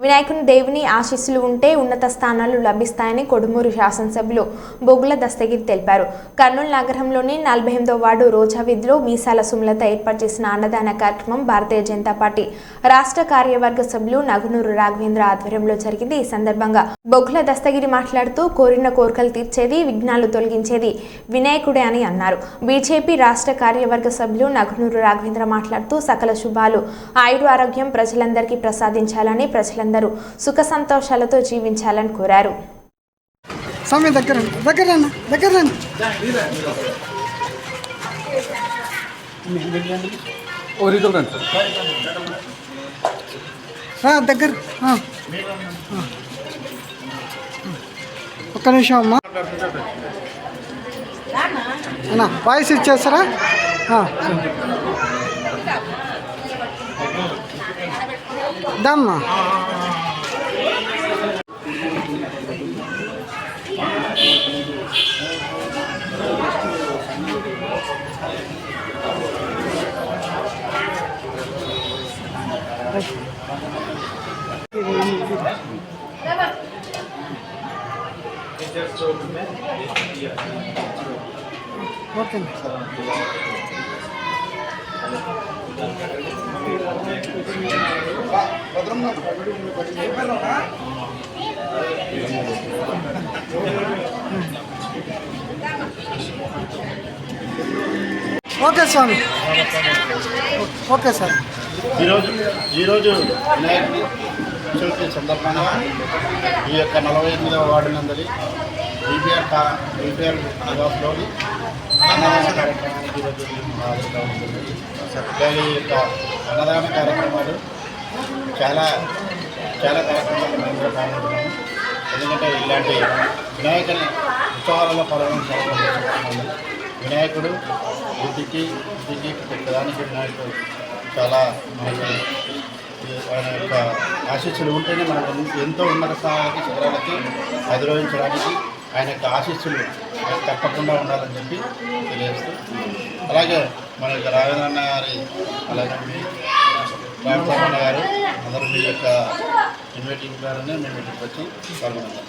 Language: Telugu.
వినాయకుని దేవుని ఆశీస్సులు ఉంటే ఉన్నత స్థానాలు లభిస్తాయని కొడుమూరు శాసనసభ్యులు బొగ్గుల దస్తగిరి తెలిపారు. కర్నూలు నగరంలోని నలభై ఎనిమిదో వార్డు రోజా వీధిలో మీసాల సుమలత ఏర్పాటు చేసిన అన్నదాన కార్యక్రమం భారతీయ జనతా పార్టీ రాష్ట్ర కార్యవర్గ సభ్యులు నగునూరు రాఘవేంద్ర ఆధ్వర్యంలో జరిగింది. ఈ సందర్భంగా బొగ్గుల దస్తగిరి మాట్లాడుతూ కోరిన కోరికలు తీర్చేది విఘ్నాలు తొలగించేది వినాయకుడే అని అన్నారు. బీజేపీ రాష్ట్ర కార్యవర్గ సభ్యులు నగునూరు రాఘవేంద్ర మాట్లాడుతూ సకల శుభాలు ఆయుడు ఆరోగ్యం ప్రజలందరికీ ప్రసాదించాలని ప్రజలందరూ సుఖ సంతోషాలతో జీవించాలని కోరారు. స్వామి దగ్గర. దగ్గర. ఒక్క నిమిషం అమ్మా. అన్నా వాయిస్ ఇచ్చేస్తారా? ఆ, సరే. దమ్మా ఓకే ఓకే స్వామి. Okay sir. ఈరోజు ఈరోజు వినాయకుడి సందర్భంగా ఈ యొక్క నలభై ఎనిమిదవ వార్డు నందరి బీపీఆర్ బీపీఆర్ నివాస్లోని అన్నదాన కార్యక్రమానికి ఈరోజు మేము యొక్క అన్నదాన కార్యక్రమాలు చాలా చాలా కార్యక్రమాలు మేము కూడా పాల్గొంటున్నాము. ఎందుకంటే ఇలాంటి వినాయకుని ఉత్సవాలలో పాల్గొనడం చాలా వినాయకుడు బుద్ధికి బుద్ధికి ప్రధానికి వినాయకుడు చాలా మనకు ఆయన యొక్క ఆశీస్సులు ఉంటేనే మనకు ఎంతో ఉన్నత స్థానాలకి శిఖరాలకి అధిరోహించడానికి ఆయన యొక్క ఆశీస్సులు తప్పకుండా ఉండాలని చెప్పి తెలియజేస్తూ అలాగే మన యొక్క రాఘవేంద్రన్న గారి అలాగే రామచరణ గారు అందరూ మీ యొక్క ఇన్వైటింగ్ ద్వారానే మేము ఇక్కడికి వచ్చి పాల్గొన్నాం